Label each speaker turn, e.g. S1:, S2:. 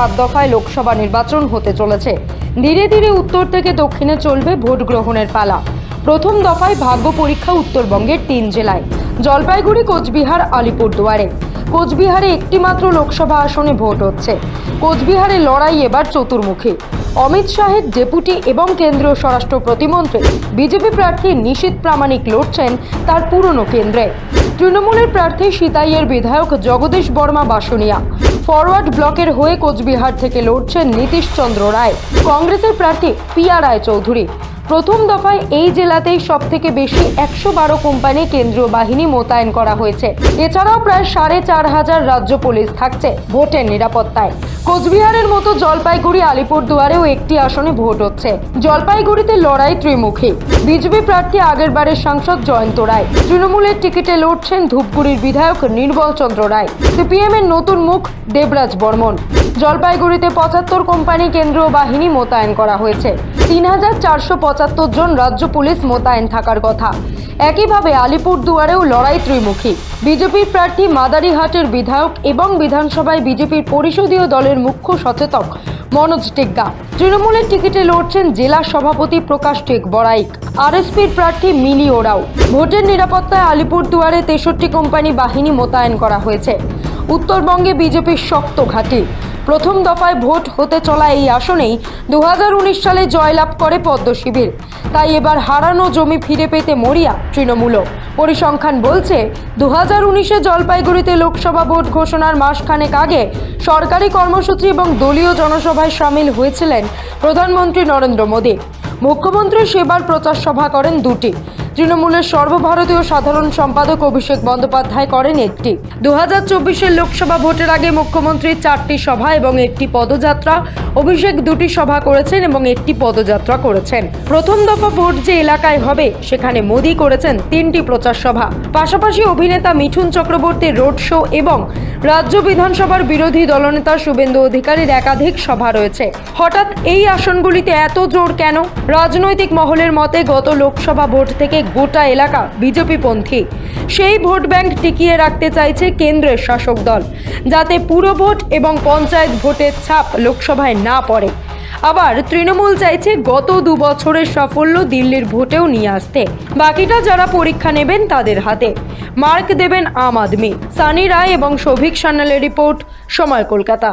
S1: সাত দফায় লোকসভা নির্বাচন হতে চলেছে। ধীরে ধীরে উত্তর থেকে দক্ষিণে চলবে ভোট গ্রহণের পালা। প্রথম দফায় ভাগ্য পরীক্ষা উত্তরবঙ্গের তিন জেলায়। জলপাইগুড়ি, কোচবিহার, আলিপুরদুয়ারে। কোচবিহারে একটিমাত্র লোকসভা আসনে ভোট হচ্ছে। কোচবিহারে লড়াই এবার চতুর্মুখী। অমিত শাহের ডেপুটি এবং কেন্দ্রীয় স্বরাষ্ট্র প্রতিমন্ত্রী, বিজেপি প্রার্থী নিশীত প্রামাণিক লড়ছেন তার পুরনো কেন্দ্রে। তৃণমূলের প্রার্থী সিতাইয়ের বিধায়ক জগদীশ বর্মা বাসনিয়া। ফরওয়ার্ড ব্লকের হয়ে কোচবিহার থেকে লড়ছেন নীতিশ চন্দ্র রায়। কংগ্রেসের প্রার্থী পিয়া রায় চৌধুরী। প্রথম দফায় এই জেলাতেই সব থেকে বেশি একশো বারো কোম্পানি কেন্দ্রীয় বাহিনী মোতায়েন করা হয়েছে। এছাড়াও প্রায় সাড়ে চার হাজার রাজ্য পুলিশ থাকছে ভোটের নিরাপত্তায়। কোচবিহারের মতো জলপাইগুড়ি, আলিপুরদুয়ারেও একটি আসনে ভোট হচ্ছে। জলপাইগুড়িতে লড়াই ত্রিমুখী। বিজেপি প্রার্থী আগের বারের সাংসদ জয়ন্ত রায়। তৃণমূলের টিকিটে লড়ছেন ধূপগুড়ির বিধায়ক নির্মল চন্দ্র রায়। সিপিএম এর নতুন মুখ দেবরাজ বর্মন। জলপাইগুড়িতে পঁচাত্তর কোম্পানি কেন্দ্রীয় বাহিনী মোতায়েন করা হয়েছে। তিন হাজার চারশো পঁচাত্তর জন রাজ্য পুলিশ মোতায়েন থাকার কথা। একইভাবে আলিপুরদুয়ারেও লড়াই ত্রিমুখী। বিজেপির প্রার্থী মাদারিহাটের বিধায়ক এবং বিধানসভায় বিজেপির পরিষদীয় দলের মুখ্য সচেতক মনোজ টিগ্গা। তৃণমূলের টিকিটে লড়ছেন জেলা সভাপতি প্রকাশ টেক বড়াইক। আরএসপির প্রার্থী মিলি ওরাও। ভোটের নিরাপত্তায় আলিপুরদুয়ারে তেষট্টি কোম্পানি বাহিনী মোতায়েন করা হয়েছে। উত্তরবঙ্গে বিজেপির শক্ত ঘাঁটি। প্রথম দফায় ভোট হতে চলা এই আসনেই দুহাজার উনিশ সালে জয়লাভ করে পদ্ম শিবির। তাই এবার হারানো জমি ফিরে পেতে মরিয়া তৃণমূলও। পরিসংখ্যান বলছে দু হাজার উনিশে জলপাইগুড়িতে লোকসভা ভোট ঘোষণার মাসখানেক আগে সরকারি কর্মসূচি এবং দলীয় জনসভায় সামিল হয়েছিলেন প্রধানমন্ত্রী নরেন্দ্র মোদী। মুখ্যমন্ত্রী সেবার প্রচার সভা করেন দুটি। তৃণমূলের সর্বভারতীয় সাধারণ সম্পাদক অভিষেক বন্দ্যোপাধ্যায় করেন একটি। দু হাজার চব্বিশের লোকসভা ভোটের আগে মুখ্যমন্ত্রী চারটি সভা এবং একটি পদযাত্রা। অভিষেক দুটি সভা করেছেন এবং একটি পদযাত্রা করেছেন। প্রথম দফা ভোট যে এলাকায় হবে, সেখানে মোদী করেছেন তিনটি প্রচার সভা। পাশাপাশি অভিনেতা মিঠুন চক্রবর্তীর রোড শো এবং রাজ্য বিধানসভার বিরোধী দলনেতা শুভেন্দু অধিকারীর একাধিক সভা রয়েছে। হঠাৎ এই আসনগুলিতে এত জোর কেন? রাজনৈতিক মহলের মতে গত লোকসভা ভোট থেকে গোটা এলাকা বিজেপি পন্থী। সেই ভোট ব্যাংক টিকিয়ে রাখতে চাইছে কেন্দ্রের শাসক দল, যাতে পুরো ভোট এবং পঞ্চায়েত ভোটের ছাপ লোকসভায় না পড়ে। আবার তৃণমূল চাইছে গত দু বছরের সাফল্য দিল্লির ভোটেও নিয়ে আসতে। বাকিটা যারা পরীক্ষা নেবেন তাদের হাতে। মার্ক দেবেন আম আদমি। সানি রায় এবং সৌভিক সান্যালের রিপোর্ট, সময় কলকাতা।